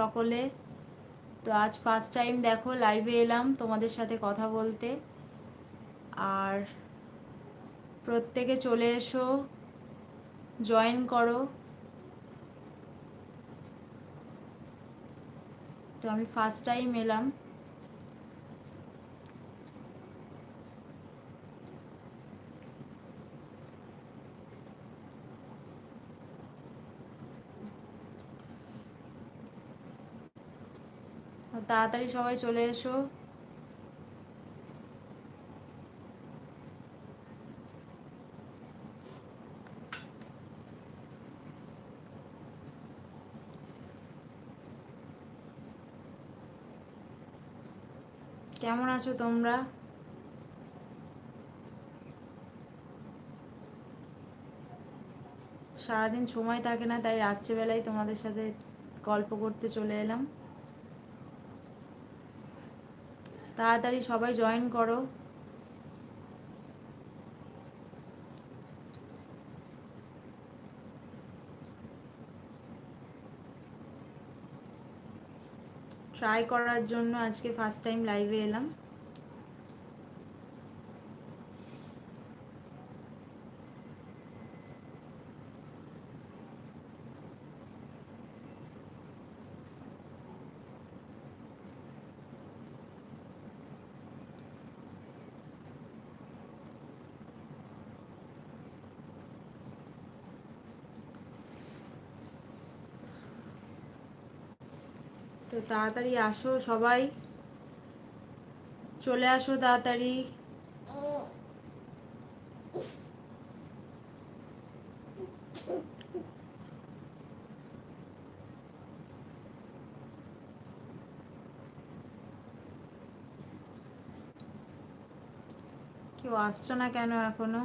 সকলে। তো আজ ফার্স্ট টাইম দেখো লাইভে এলাম তোমাদের সাথে কথা বলতে। আর প্রত্যেকে চলে এসো জয়েন করো। তো আমি ফার্স্ট টাইম এলাম। তাড়াতাড়ি সবাই চলে এসো। কেমন আছো তোমরা? সারাদিন সময় থাকে না, তাই রাত্রেবেলায় তোমাদের সাথে গল্প করতে চলে এলাম। তাড়াতাড়ি সবাই জয়েন করো। ট্রাই করার জন্য আজকে ফার্স্ট টাইম লাইভে এলাম। তো তাড়াতাড়ি আসো সবাই। চলে আসো তাড়াতাড়ি। কেউ আসছো না কেন এখনও?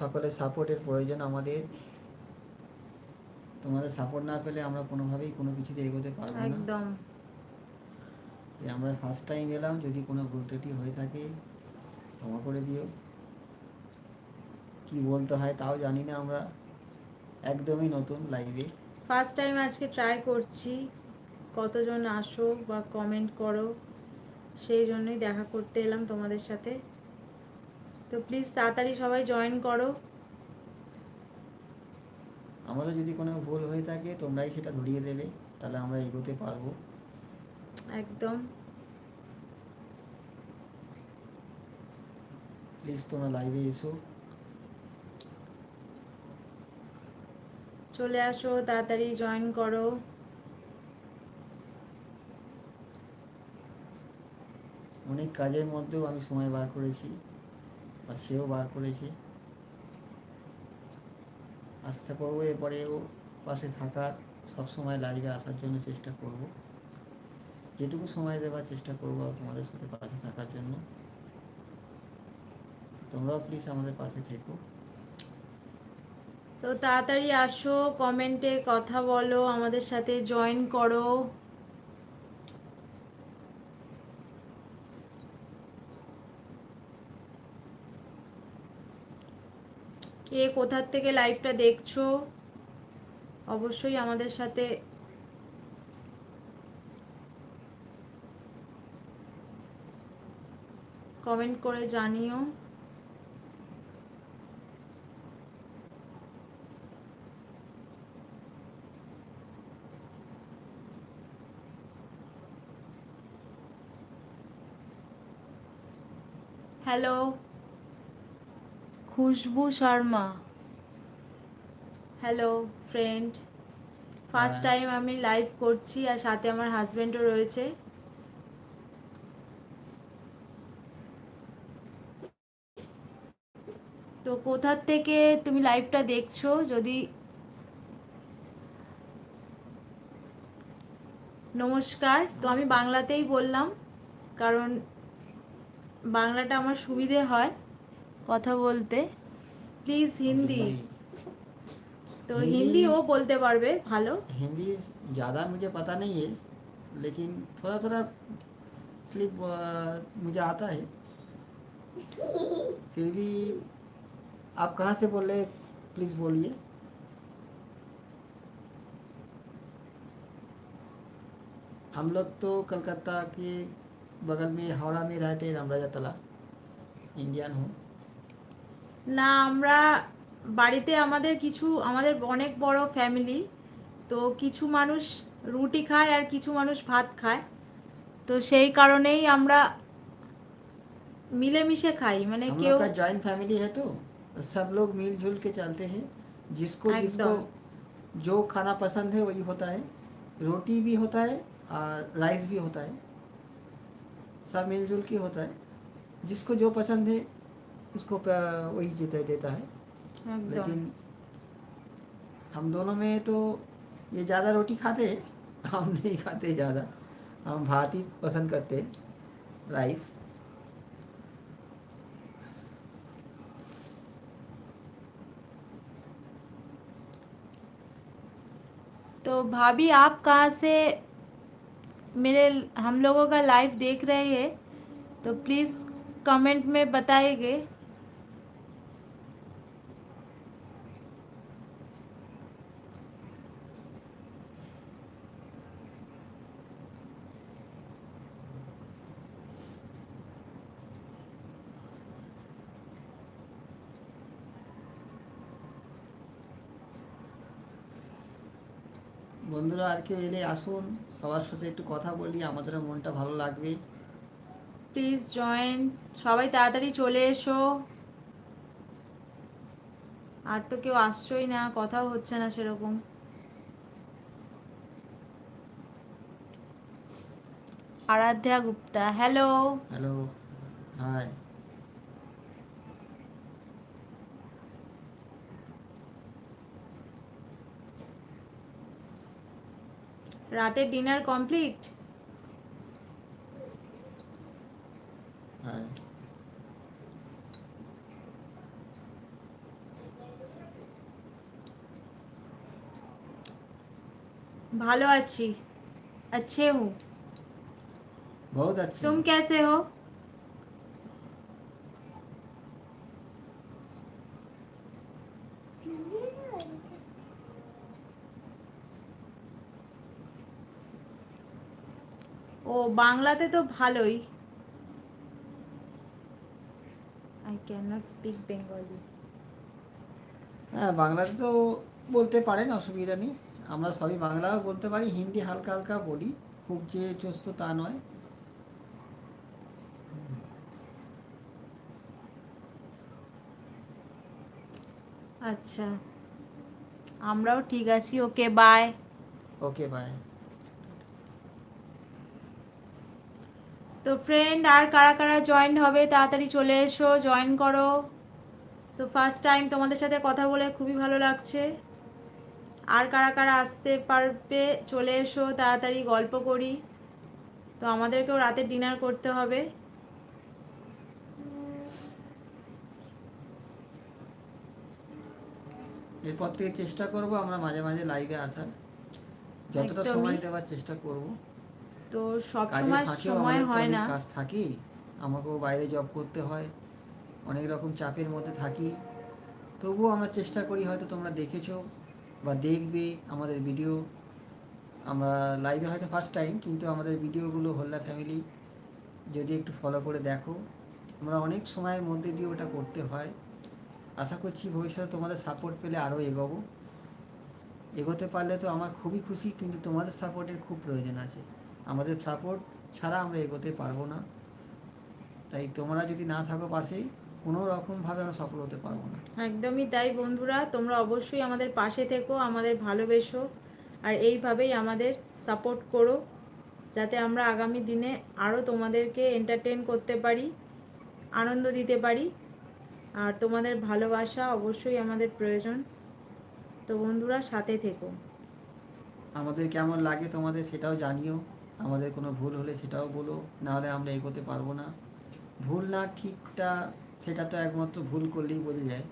সকলের সাপোর্টের প্রয়োজন আমাদের। তোমাদের সাপোর্ট না পেলে আমরা কোনোভাবেই কোনো কিছুতে এগোতে পারব না। একদম। আমরা ফার্স্ট টাইম এলাম যদি কোনো ভুল ত্রুটি হয়ে থাকে ক্ষমা করে দিও। কি বলতে হয় তাও জানি না আমরা। একদমই নতুন লাইভে ফার্স্ট টাইম আজকে ট্রাই করছি। কতজন আসো বা কমেন্ট করো সেই জন্যই দেখা করতে এলাম তোমাদের সাথে। তো প্লিজ তাড়াতাড়ি সবাই জয়েন করো। আমাদের যদি কোনো ভুল হয়ে থাকে তোমরাই সেটা ধরিয়ে দেবে তাহলে আমরা এগোতে পারব। একদম। প্লিজ তোমরা লাইভে এসো। চলে আসো তাড়াতাড়ি জয়েন করো। অনেক কাজের মধ্যেও আমি সময় বার করেছি। বা সেও বার করেছে। আশা করব এরপরেও পাশে থাকার সবসময় লাইভে আসার জন্য চেষ্টা করব। যেটুকু সময় দেওয়ার চেষ্টা করব তোমাদের সাথে পাশে থাকার জন্য। তোমরাও প্লিজ আমাদের পাশে থেকো। তো তাড়াতাড়ি আসো কমেন্টে কথা বলো, আমাদের সাথে জয়েন করো। কে কোথার থেকে লাইভটা দেখছ? অবশ্যই আমাদের সাথে কমেন্ট করে জানিও। Hello Khushbu Sharma. Hello friend first. Time আমি লাইভ করছি আর সাথে আমার হাজবেন্ডও রয়েছে। তো কোথার থেকে তুমি লাইভটা দেখছ? যদি নমস্কার। তো আমি বাংলাতেই বললাম কারণ বাংলাটা আমার সুবিধে হয়। কথা বলতে প্লিজ হিন্দি तो हिंदी- हिंदी वो बोलते पारबे ভালো हिंदी ज़्यादा मुझे पता नहीं है लेकिन थोड़ा थोड़ा स्लिप मुझे आता है फिर भी आप कहाँ से बोल रहे प्लीज़ बोलिए हम लोग तो कलकत्ता के बगल में हावड़ा में रहते हैं रामराजा तला इंडियन हूँ না আমরা বাড়িতে আমাদের কিছু আমাদের অনেক বড় ফ্যামিলি তো কিছু মানুষ রুটি খায় আর কিছু মানুষ ভাত খায় তো সেই কারণেই আমরা মিলেমিশে খাই মানে हम কেউ लोग का जॉइंट फैमिली है तो सब लोग मिलजुल के चलते हैं जिसको जिसको एकदम। जो खाना पसंद है वही होता है रोटी भी होता है और राइस भी होता है सब मिलजुल के होता है जिसको जो पसंद है उसको वही जीता देता है। लेकिन हम दोनों में तो ये ज़्यादा रोटी खाते हम नहीं खाते ज़्यादा। हम भात ही पसंद करते राइस। तो भाभी आप कहाँ से मेरे हम लोगों का लाइव देख रहे हैं तो प्लीज़ कमेंट में बताएँगे বন্ধুরা আর কেউ এলে আসুন সবার সাথে একটু কথা বলি আমাদের মনটা ভালো লাগবে। প্লিজ জয়েন সবাই তাড়াতাড়ি চলে এসো। আর তো কেউ আসছোই না কথাও হচ্ছে না সেরকম। Aradhya Gupta hello hello hi রাতের ডিনার কমপ্লিট হাই ভালো আছি अच्छे हूँ बहुत अच्छे तुम कैसे हो ও বাংলাতে তো ভালোই। I can not speak Bengali হ্যাঁ বাংলাতে তো বলতে পারেন অসুবিধা নেই। আমরা সবই বাংলাও বলতে পারি হিন্দি হালকা হালকা বলি। খুব যে চস্ত তা নয়। আচ্ছা। আমরাও ঠিক আছি ওকে বাই ওকে বাই তো ফ্রেন্ড আর কারা কারা জয়েন হবে তাড়াতাড়ি চলে এসো জয়েন করো। তো ফার্স্ট টাইম তোমাদের সাথে কথা বলে খুবই ভালো লাগছে। আর কারা কারা আসতে পারবে চলে এসো তাড়াতাড়ি গল্প করি। তো আমাদেরকেও রাতে ডিনার করতে হবে। এরপর থেকে চেষ্টা করব আমরা মাঝে মাঝে লাইভে আসার। যতটা সময় দেওয়ার চেষ্টা করব। তো সব সময় সময় হয় না। কাজ থাকি। আমাকেও বাইরে জব করতে হয়। অনেক রকম চাপের মধ্যে থাকি। তবুও আমরা চেষ্টা করি হয়তো তোমরা দেখেছ বা দেখবে আমাদের ভিডিও আমরা লাইভে হয়তো ফার্স্ট টাইম কিন্তু আমাদের ভিডিওগুলো হল্লা ফ্যামিলি যদি একটু ফলো করে দেখো আমরা অনেক সময়ের মধ্যে দিয়ে ওটা করতে হয়। আশা করছি ভবিষ্যতে তোমাদের সাপোর্ট পেলে আরও এগোবো। এগোতে পারলে তো আমার খুবই খুশি কিন্তু তোমাদের সাপোর্টের খুব প্রয়োজন আছে। আমাদের সাপোর্ট ছাড়া আমরা এগোতে পারব না। তাই তোমরা যদি না থাকো পাশেই কোনো রকমভাবে আমরা সফল হতে পারব না। একদমই তাই বন্ধুরা তোমরা অবশ্যই আমাদের পাশে থেকো আমাদের ভালোবেসো আর এইভাবেই আমাদের সাপোর্ট করো যাতে আমরা আগামী দিনে আরও তোমাদেরকে এন্টারটেন করতে পারি আনন্দ দিতে পারি আর তোমাদের ভালোবাসা অবশ্যই আমাদের প্রয়োজন। তো বন্ধুরা সাথে থেকো। আমাদের কেমন লাগে তোমাদের সেটাও জানিও। আমাদের কোনো ভুল হলে সেটাও বলো নাহলে আমরা এগোতে পারব না। ভুল না ঠিকটা সেটা তো একমাত্র ভুল করলেই বোঝা যায়।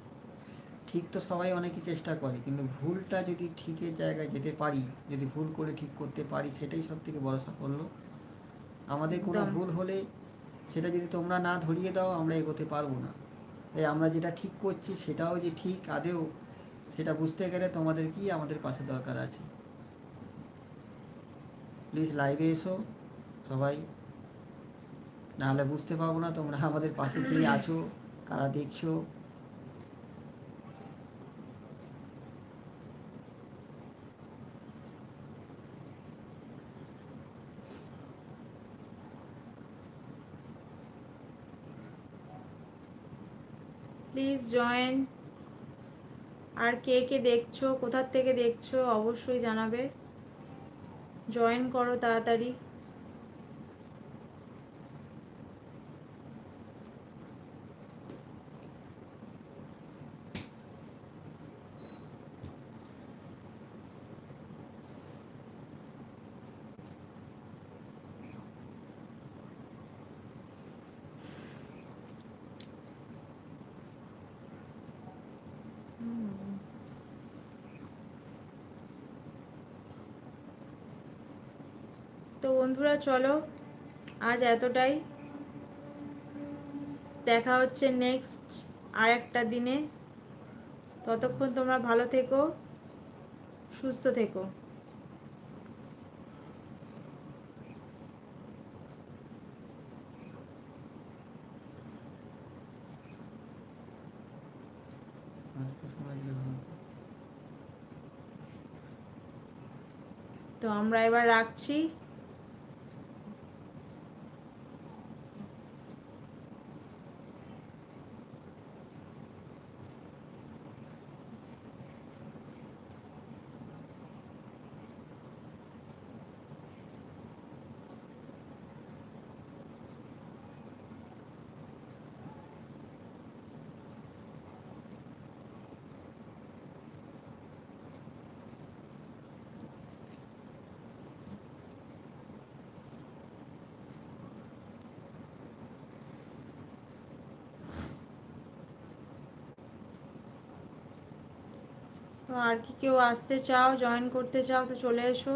ঠিক তো সবাই অনেকই চেষ্টা করে কিন্তু ভুলটা যদি ঠিকের জায়গায় যেতে পারি যদি ভুল করে ঠিক করতে পারি সেটাই সব থেকে বড় সাফল্য। আমাদের কোনো ভুল হলে সেটা যদি তোমরা না ধরিয়ে দাও আমরা এগোতে পারব না। তাই আমরা যেটা ঠিক করছি সেটাও যে ঠিক আদেও সেটা বুঝতে গেলে তোমাদের কি আমাদের পাশে দরকার আছে। প্লিজ লাইভে এসো, সবাই। নাহলে বুঝতে পারব না তোমরা আমাদের পাশে কে আছো, কারা দেখছ। প্লিজ জয়েন আর কে কে দেখছ, কোথার থেকে দেখছ, অবশ্যই জানাবে। জয়েন করো তাড়াতাড়ি। তো বন্ধুরা, চলো আজ এতটাই। দেখা হচ্ছে নেক্সট আর একটা দিনে। ততক্ষণ তোমরা ভালো থেকো, সুস্থ থেকো। তো আমরা এবার রাখছি। আর কি কেউ আসতে চাও জয়েন করতে চাও তো চলে এসো।